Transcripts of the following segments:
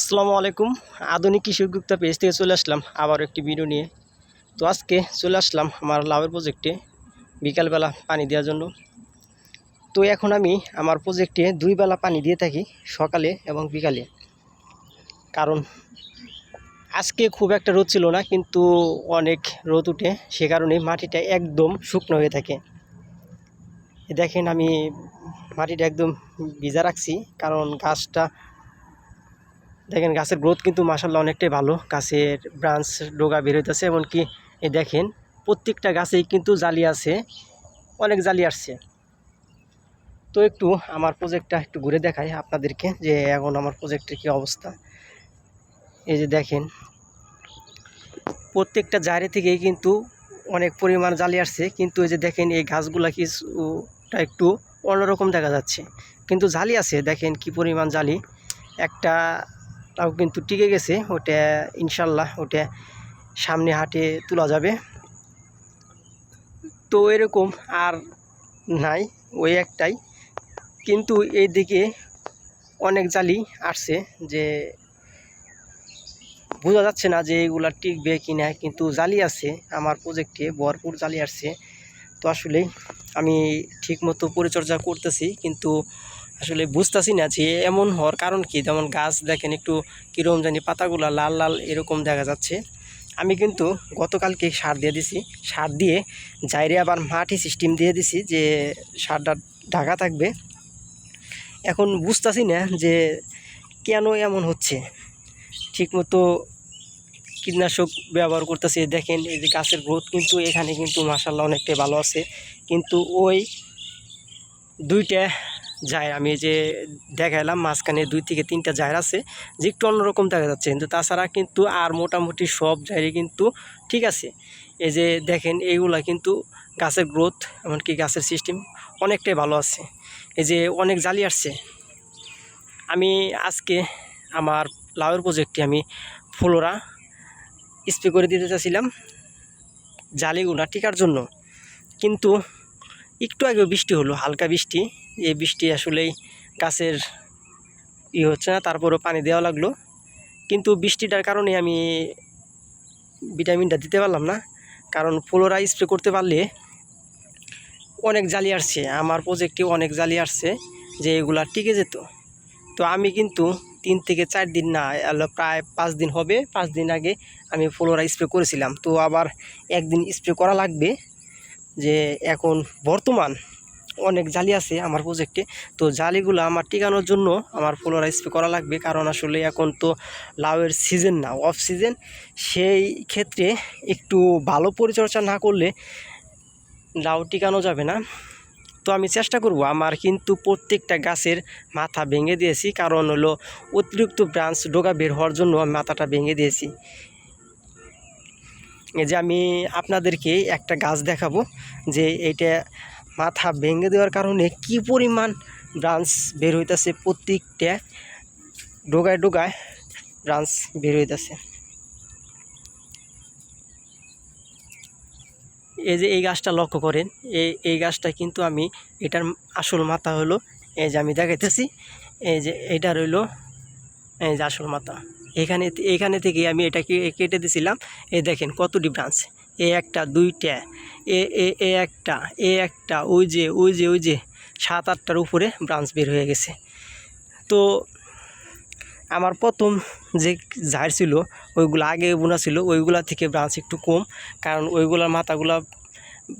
আসসালামু আলাইকুম। আধুনিক কৃষি উদ্যোক্তা পেজ থেকে চলে আসলাম আবার একটি ভিডিও নিয়ে। তো আজকে চলে আসলাম আমার লাভের প্রজেক্টে বিকালবেলা পানি দেওয়ার জন্য। তো এখন আমি আমার প্রজেক্টে দুই বেলা পানি দিয়ে থাকি সকালে এবং বিকালে। কারণ আজকে খুব একটা রোদ ছিল না, কিন্তু অনেক রোদ উঠে সে কারণে মাটিটা একদম শুকনো হয়ে থাকে। দেখেন আমি মাটিটা একদম ভিজা রাখছি, কারণ গাছটা দেখেন গাছের গ্রোথ কিন্তু মাসাল্লাহ অনেকটাই ভালো। গাছের ব্রাঞ্চ ডোগা বের হইতেছে, এমনকি এ দেখেন প্রত্যেকটা গাছেই কিন্তু জালি আছে, অনেক জালি আসছে। তো একটু আমার প্রজেক্টটা একটু ঘুরে দেখাই আপনাদেরকে যে এখন আমার প্রজেক্টের কী অবস্থা। এই যে দেখেন, প্রত্যেকটা জায়গা থেকেই কিন্তু অনেক পরিমাণ জালি আসছে, কিন্তু এই যে দেখেন এই গাছগুলা কিছুটা একটু অন্যরকম দেখা যাচ্ছে। কিন্তু জালি আছে, দেখেন কি পরিমাণ জালি। একটা তাও কিন্তু টিকে গেছে, ওটা ইনশাল্লাহ ওটা সামনে হাটে তোলা যাবে। তো এরকম আর নাই, ওই একটাই। কিন্তু এইদিকে অনেক জালি আসছে যে বোঝা যাচ্ছে না যে এগুলা টিকবে কি না কিন্তু জালি আছে, আমার প্রজেক্টে ভরপুর জালি আসছে। তো আসলে আমি ঠিকমতো পরিচর্যা করতেছি, কিন্তু আসলে বুঝতেছি না যে এমন হওয়ার কারণ কি? যেমন গাছ দেখেন একটু কীরকম জানি পাতাগুলো লাল লাল এরকম দেখা যাচ্ছে। আমি কিন্তু গতকালকে সার দিয়ে দিছি। সার দিয়ে যাইরে আবার মাটি সিস্টেম দিয়ে দিছি যে সারটা ঢাকা থাকবে। এখন বুঝতেছি না যে কেন এমন হচ্ছে? ঠিকমতো কীটনাশক ব্যবহার করতেছি। দেখেন এই যে গাছের গ্রোথ কিন্তু এখানে কিন্তু মাসাল্লাহ অনেকটাই ভালো আছে। কিন্তু ওই দুইটা যায়, আমি যে দেখাইলাম মাঝখানে দুই থেকে তিনটা জায়গা আছে, যে একটু অন্যরকম দেখা যাচ্ছে। কিন্তু তাছাড়া কিন্তু আর মোটামুটি সব জায়গায় কিন্তু ঠিক আছে। এই যে দেখেন, এইগুলা কিন্তু গাছের গ্রোথ এমনকি গাছের সিস্টেম অনেকটাই ভালো আছে। এই যে অনেক জালি আসছে। আমি আজকে আমার লাউয়ের প্রজেক্টে আমি ফ্লোরা স্প্রে করে দিতে চাচ্ছিলাম জালিগুলা টিকার জন্য। কিন্তু একটু আগেও বৃষ্টি হলো, হালকা বৃষ্টি। এই বৃষ্টি আসলেই গাছের ই হচ্ছে না, তারপরও পানি দেওয়া লাগল। কিন্তু বৃষ্টিটার কারণে আমি ভিটামিনটা দিতে পারলাম না, কারণ ফ্লোরা স্প্রে করতে পারলে অনেক জালি আসছে। আমার প্রজেক্টে অনেক জালি আসছে যে এগুলা টিকে যেত। তো আমি কিন্তু তিন থেকে চার দিন না প্রায় পাঁচ দিন হবে, পাঁচ দিন আগে আমি ফ্লোরা স্প্রে করেছিলাম। তো আবার একদিন স্প্রে করা লাগবে যে এখন বর্তমান অনেক জালি আছে আমার প্রজেক্টে তো জালিগুলো আমার টিকানোর জন্য আমার ফ্লোরা স্প্রে করা লাগবে, কারণ আসলে এখন তো লাউয়ের সিজন না অফ সিজন সেই ক্ষেত্রে একটু ভালো পরিচর্যা না করলে লাউ টিকানো যাবে না। তো আমি চেষ্টা করব, আমার কিন্তু প্রত্যেকটা গাছের মাথা ভেঙে দিয়েছি, কারণ হলো অতিরিক্ত ব্রাঞ্চ ডোগা বের হওয়ার জন্য আমি মাথাটা ভেঙে দিয়েছি। এই যে আমি আপনাদেরকে একটা গাছ দেখাবো, যে এটা মাথা ভেঙে দেওয়ার কারণে কি পরিমাণ ব্রাঞ্চ বের হইতেছে প্রত্যেকটা ডোগায় ডোগায় ব্রাঞ্চ বের হইতেছে। এই যে এই গাছটা লক্ষ্য করেন, এই এই গাছটা কিন্তু আমি, এটার আসল মাথা হলো, এই যে আমি দেখাইতেছি, এই যে এটা রইল, এই যে আসল মাথা। এখানে এখানে থেকে আমি এটাকে কেটে দিছিলাম, এই দেখেন কতটি ব্রাঞ্চ। এ একটা, দুইটা, এ এ এ একটা এ একটা, ওই যে ওই যে ওই যে, সাত আটটার উপরে ব্রাঞ্চ বের হয়ে গেছে। তো আমার প্রথম যে ঝাড় ছিল, ওইগুলো আগে বোনা ছিল, ওইগুলা থেকে ব্রাঞ্চ একটু কম, কারণ ওইগুলার মাথাগুলা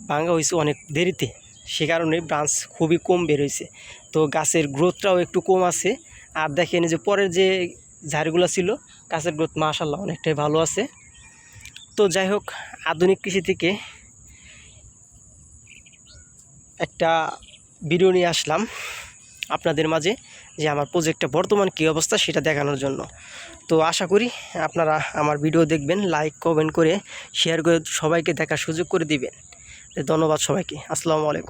ভাঙা হয়েছে অনেক দেরিতে। সে কারণে ব্রাঞ্চ খুবই কম বের হয়েছে। তো গাছের গ্রোথটাও একটু কম আছে। আর দেখেন যে পরের যে ঝাড়গুলো ছিল, গাছের গ্রোথ মাশাল্লাহ অনেকটাই ভালো আছে। তো যাই হোক, আধুনিক কৃষি থেকে একটা ভিডিও নিয়ে আসলাম আপনাদের মাঝে যে আমার প্রজেক্টটা বর্তমান কী অবস্থা সেটা দেখানোর জন্য। তো আশা করি আপনারা আমার ভিডিও দেখবেন লাইক কমেন্ট করে শেয়ার করে সবাইকে দেখার সুযোগ করে দিবেন। ধন্যবাদ সবাইকে। আসসালামু আলাইকুম।